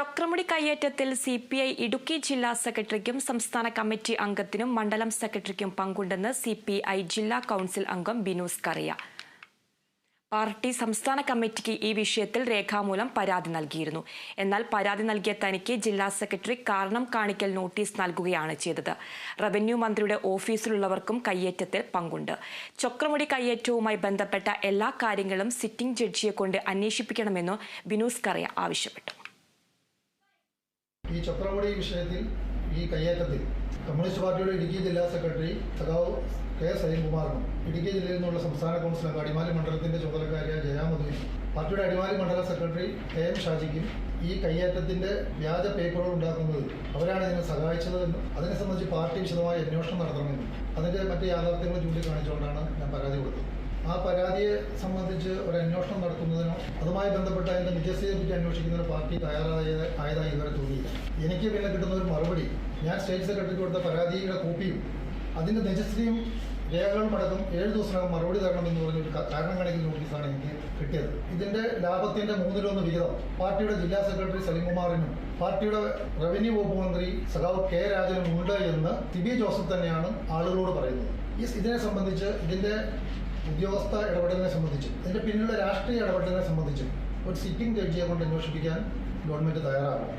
ചക്രമുടി കയ്യേറ്റത്തിൽ C P I Idukki ജില്ലാ സെക്രട്ടറിക്കും സംസ്ഥാന കമ്മിറ്റി അംഗത്തിനും മണ്ഡലം സെക്രട്ടറിക്കും പങ്കുണ്ടെന്ന് സി പി ഐ ജില്ലാ കൌൺസിൽ അംഗം ബിനൂസ് കറിയ. പാർട്ടി സംസ്ഥാന കമ്മിറ്റിക്ക് ഈ വിഷയത്തിൽ രേഖാമൂലം പരാതി നൽകിയിരുന്നു. എന്നാൽ പരാതി നൽകിയ തനിക്ക് ജില്ലാ സെക്രട്ടറി കാരണം കാണിക്കൽ നോട്ടീസ് നൽകുകയാണ് ചെയ്തത്. റവന്യൂ മന്ത്രിയുടെ ഓഫീസിലുള്ളവർക്കും കയ്യേറ്റത്തിൽ പങ്കുണ്ട്. ചക്രമുടി കയ്യേറ്റവുമായി ബന്ധപ്പെട്ട എല്ലാ കാര്യങ്ങളും സിറ്റിംഗ് ജഡ്ജിയെ കൊണ്ട് അന്വേഷിപ്പിക്കണമെന്ന് ബിനൂസ് കറിയ ആവശ്യപ്പെട്ടു. ഈ ചക്രവടി വിഷയത്തിൽ ഈ കയ്യേറ്റത്തിൽ കമ്മ്യൂണിസ്റ്റ് പാർട്ടിയുടെ ഇടുക്കി ജില്ലാ സെക്രട്ടറി സഖാവ് കെ സലീംകുമാറിനും ഇടുക്കി ജില്ലയിൽ നിന്നുള്ള സംസ്ഥാന കൗൺസിൽ അംഗം അടിമാലി മണ്ഡലത്തിന്റെ ചുമതലക്കാരിയായ ജയാമധുവിനും പാർട്ടിയുടെ അടിമാലി മണ്ഡല സെക്രട്ടറി കെ എം ഷാജിക്കും ഈ കയ്യേറ്റത്തിന്റെ വ്യാജ പേപ്പറുകൾ ഉണ്ടാക്കുന്നത് അവരാണ് ഇതിനെ സഹായിച്ചതെന്നും അതിനെ സംബന്ധിച്ച് പാർട്ടി വിശദമായ അന്വേഷണം നടത്തണമെന്നും അതിന്റെ മറ്റ് യാഥാർത്ഥ്യങ്ങൾ ചൂണ്ടിക്കാണിച്ചുകൊണ്ടാണ് ഞാൻ പരാതി കൊടുത്തത്. ആ പരാതിയെ സംബന്ധിച്ച് ഒരു അന്വേഷണം നടത്തുന്നതിനോ അതുമായി ബന്ധപ്പെട്ട അതിന്റെ നിജസ്ഥയെ പറ്റി അന്വേഷിക്കുന്നതിനോ പാർട്ടി തയ്യാറായ ആയതായി ഇതുവരെ തോന്നിയില്ല. എനിക്ക് പിന്നെ കിട്ടുന്ന ഒരു മറുപടി ഞാൻ സ്റ്റേറ്റ് സെക്രട്ടറിക്ക് കൊടുത്ത പരാതിയുടെ കോപ്പിയും അതിന്റെ നിജസ്ഥിതിയും രേഖകളും അടക്കം ഏഴ് ദിവസത്തിനകം മറുപടി തരണമെന്ന് പറഞ്ഞ ഒരു ക- കാരണം കാണിക്കുന്ന നോട്ടീസാണ് എനിക്ക് കിട്ടിയത്. ഇതിന്റെ ലാഭത്തിന്റെ മൂന്നിലൊന്ന് വിഹിതം പാർട്ടിയുടെ ജില്ലാ സെക്രട്ടറി സലീംകുമാറിനും പാർട്ടിയുടെ റവന്യൂ വകുപ്പ് മന്ത്രി സഖാവ് കെ രാജനും ഉണ്ട് എന്ന് ടി ജോസഫ് തന്നെയാണ് ആളുകളോട് പറയുന്നത്. ഇതിനെ സംബന്ധിച്ച് ഇതിന്റെ ഉദ്യോഗസ്ഥ ഇടപെടലിനെ സംബന്ധിച്ചും ഇതിന്റെ പിന്നിലുള്ള രാഷ്ട്രീയ ഇടപെടലിനെ സംബന്ധിച്ചും ഒരു സിറ്റിംഗ് ജഡ്ജിയെ കൊണ്ട് അന്വേഷിപ്പിക്കാൻ ഗവൺമെന്റ് തയ്യാറാകണം